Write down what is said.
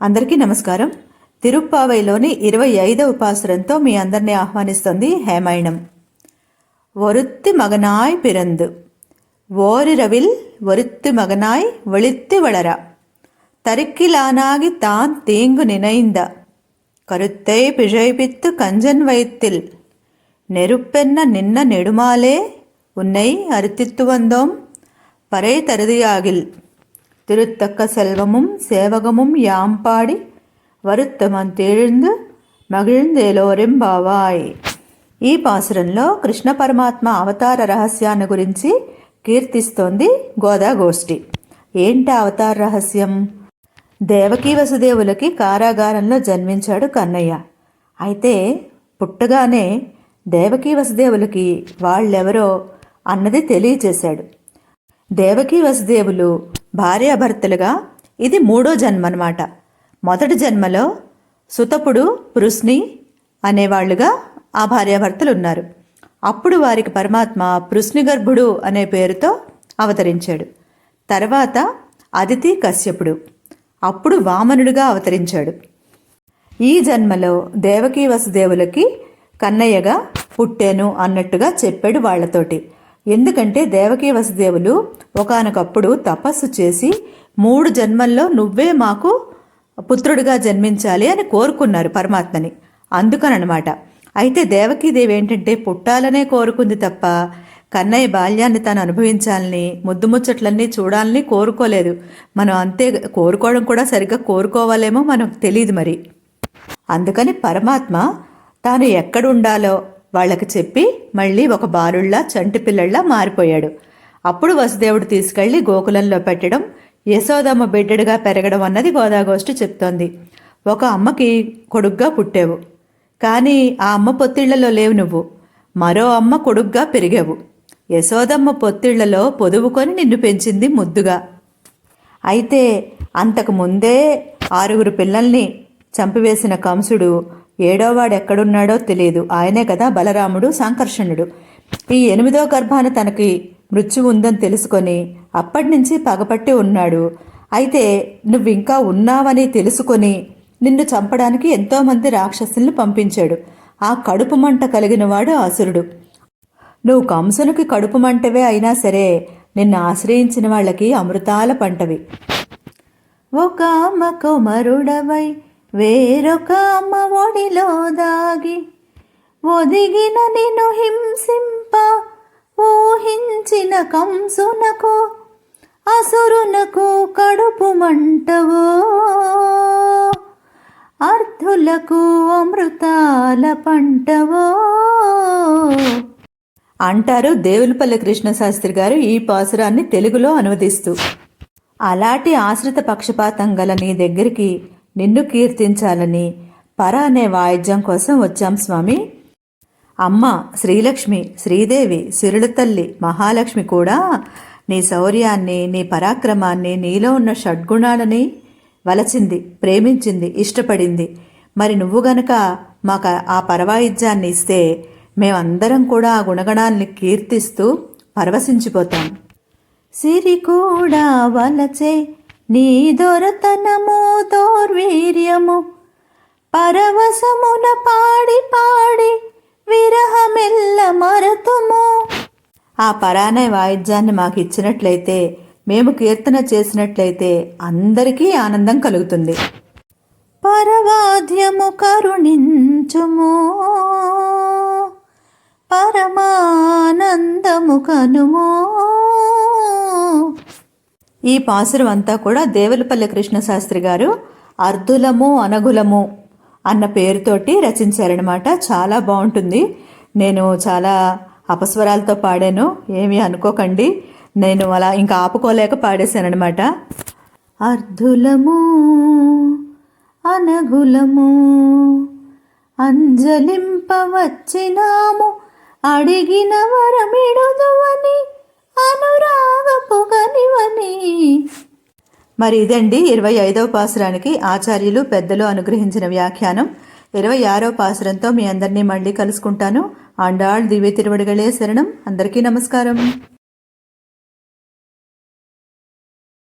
అందరికీ నమస్కారం. తిరుప్పావైలోని ఇరవై ఐదవ పాసురంతో మీ అందరినీ ఆహ్వానిస్తుంది హేమాయణం ஒருத்து மகனாய் பிறந்து ஓரிரவில் ஒருத்து மகனாய் ஒளித்து வளரா தருக்கிலானாகி தான் தீங்கு நினைந்த கருத்தை பிழைப்பித்து கஞ்சன் வைத்தில் நெருப்பென்ன நின்ன நெடுமாலே உன்னை அறுத்தித்து வந்தோம் பறை தருதியாகில் திருத்தக்க செல்வமும் சேவகமும் யாம் பாடி வருத்தமன் தெழுந்து మగిళ్ళేలోరింబావాయ్ ఈ పాసురంలో కృష్ణ పరమాత్మ అవతార రహస్యాన్ని గురించి కీర్తిస్తోంది గోదాగోష్ఠి ఏంటి అవతార రహస్యం దేవకీ వసుదేవులకి కారాగారంలో జన్మించాడు కన్నయ్య అయితే పుట్టగానే దేవకీ వసుదేవులకి వాళ్ళెవరో అన్నది తెలియచేశాడు దేవకీ వసుదేవులు భార్యాభర్తలుగా ఇది మూడో జన్మ అనమాట మొదటి జన్మలో సుతపుడు పృష్ణి అనేవాళ్ళుగా ఆ భార్యాభర్తలు ఉన్నారు అప్పుడు వారికి పరమాత్మ పృష్ణిగర్భుడు అనే పేరుతో అవతరించాడు. తర్వాత అదితి కశ్యపుడు అప్పుడు వామనుడిగా అవతరించాడు. ఈ జన్మలో దేవకీ వసుదేవులకి కన్నయ్యగా పుట్టాను అన్నట్టుగా చెప్పాడు వాళ్ళతోటి. ఎందుకంటే దేవకీ వసుదేవులు ఒకనకప్పుడు తపస్సు చేసి మూడు జన్మల్లో నువ్వే మాకు పుత్రుడిగా జన్మించాలి అని కోరుకున్నారు పరమాత్మని. అందుకనమాట అయితే దేవకీదేవి ఏంటంటే పుట్టాలనే కోరుకుంది తప్ప కన్నయ్య బాల్యాన్ని తాను అనుభవించాలని ముద్దు ముచ్చట్లన్నీ చూడాలని కోరుకోలేదు. మనం అంతే కోరుకోవడం కూడా సరిగ్గా కోరుకోవాలేమో మనకు తెలియదు మరి. అందుకని పరమాత్మ తాను ఎక్కడుండాలో వాళ్ళకి చెప్పి మళ్ళీ ఒక బాలుళ్ళ చంటి పిల్లల్లా మారిపోయాడు. అప్పుడు వసుదేవుడు తీసుకెళ్ళి గోకులంలో పెట్టడం యశోదమ్మ బిడ్డడుగా పెరగడం అన్నది గోదాగోష్ఠి చెప్తోంది. ఒక అమ్మకి కొడుగ్గా పుట్టావు. కానీ ఆ అమ్మ పొత్తిళ్ళలో లేవు నువ్వు. మరో అమ్మ కొడుగ్గా పెరిగావు. యశోదమ్మ పొత్తిళ్ళలో పొదువుకొని నిన్ను పెంచింది ముద్దుగా. అయితే అంతకు ముందే ఆరుగురు పిల్లల్ని చంపివేసిన కంసుడు ఏడోవాడు ఎక్కడున్నాడో తెలియదు ఆయనే కదా బలరాముడు సంకర్షణుడు. ఈ ఎనిమిదో గర్భాన తనకి మృత్యు ఉందని తెలుసుకొని అప్పటి నుంచి పగపట్టి ఉన్నాడు. అయితే నువ్వు ఇంకా ఉన్నావని తెలుసుకొని నిన్ను చంపడానికి ఎంతోమంది రాక్షసుల్ని పంపించాడు. ఆ కడుపు మంట కలిగిన వాడు అసురుడు. నువ్వు కంసునికి కడుపు మంటవే అయినా సరే నిన్ను ఆశ్రయించిన వాళ్ళకి అమృతాల పంటవి. ఒక అమ్మ కుమరుడవై వేరొక అమ్మ ఒడిలో దాగి ఒదిగిన నిను హింసింప ఊహించిన కంసునకు అసురునకు కడుపు మంటవో. అర్థులకు అమృతాల పంటవో. అంటారు దేవులపల్లి కృష్ణశాస్త్రి గారు ఈ పాసురాన్ని తెలుగులో అనువదిస్తూ. అలాంటి ఆశ్రిత పక్షపాతం గల నీ దగ్గరికి నిన్ను కీర్తించాలని పర అనే వాయిద్యం కోసం వచ్చాం స్వామి. అమ్మ శ్రీలక్ష్మి శ్రీదేవి సిరుల తల్లి మహాలక్ష్మి కూడా నీ శౌర్యాన్ని నీ పరాక్రమాన్ని నీలో ఉన్న షడ్గుణాలని వలచింది ప్రేమించింది ఇష్టపడింది. మరి నువ్వు గనక మాకు ఆ పరవాయిద్యాన్ని ఇస్తే మేమందరం కూడా ఆ గుణగణాన్ని కీర్తిస్తూ పరవశించిపోతాం. సిరి కూడా వలచే నీ దొరతనము దౌర్వీర్యము పరవశమున పాడి పాడి విరహమెల్ల మరతుము. ఆ పరాణయ వాయిద్యాన్ని మాకు ఇచ్చినట్లయితే మేము కీర్తన చేసినట్లయితే అందరికీ ఆనందం కలుగుతుంది. పరవాద్యము కరుణించుము పరమానందము కనుము. ఈ పాసురం అంతా కూడా దేవులపల్లి కృష్ణశాస్త్రి గారు అర్ధులము అనగులము అన్న పేరుతోటి రచించారనమాట చాలా బాగుంటుంది. నేను చాలా అపస్వరాలతో పాడాను. ఏమీ అనుకోకండి. నేను అలా ఇంకా ఆపుకోలేక పాడేశానమాట అర్ధులము అనగులము అంజలింపవచ్చినాము అడిగిన వరమిడుదువని మరి ఇదండి ఇరవై ఐదవ పాసురానికి ఆచార్యులు పెద్దలు అనుగ్రహించిన వ్యాఖ్యానం. ఇరవై ఆరో పాసురంతో మీ అందరినీ మళ్ళీ కలుసుకుంటాను. ఆండాళ్ దివ్య తిరువడిగలే శరణం. అందరికీ నమస్కారం.